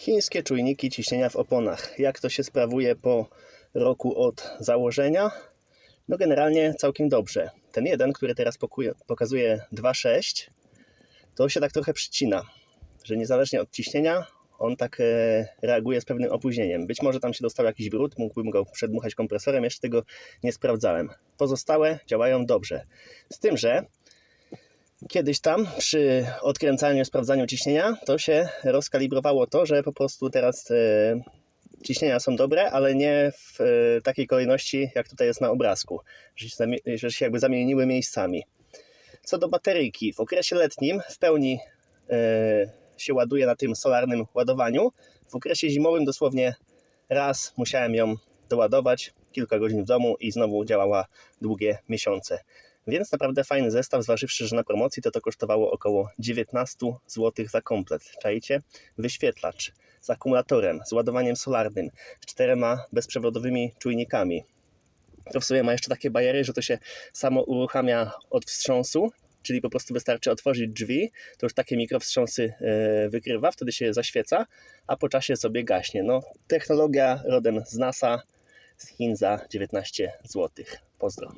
Chińskie czujniki ciśnienia w oponach. Jak to się sprawuje po roku od założenia? No generalnie całkiem dobrze. Ten jeden, który teraz pokazuje 2,6, to się tak trochę przycina, że niezależnie od ciśnienia on tak e, reaguje z pewnym opóźnieniem. Być może tam się dostał jakiś brud, mógłbym go przedmuchać kompresorem, jeszcze tego nie sprawdzałem. Pozostałe działają dobrze. Z tym, że kiedyś tam przy odkręcaniu, sprawdzaniu ciśnienia, to się rozkalibrowało to, że po prostu teraz e, ciśnienia są dobre, ale nie w e, takiej kolejności, jak tutaj jest na obrazku, że się, jakby zamieniły miejscami. Co do bateryjki, w okresie letnim w pełni e, się ładuje na tym solarnym ładowaniu. W okresie zimowym dosłownie raz musiałem ją doładować, kilka godzin w domu i znowu działała długie miesiące. Więc naprawdę fajny zestaw, zważywszy, że na promocji to to kosztowało około 19 zł za komplet. Czajcie? Wyświetlacz z akumulatorem, z ładowaniem solarnym, z czterema bezprzewodowymi czujnikami. To w sobie ma jeszcze takie bajery, że to się samo uruchamia od wstrząsu, czyli po prostu wystarczy otworzyć drzwi, to już takie mikrowstrząsy e, wykrywa, wtedy się zaświeca, a po czasie sobie gaśnie. No, technologia rodem z NASA, z Chin za 19 zł. Pozdro.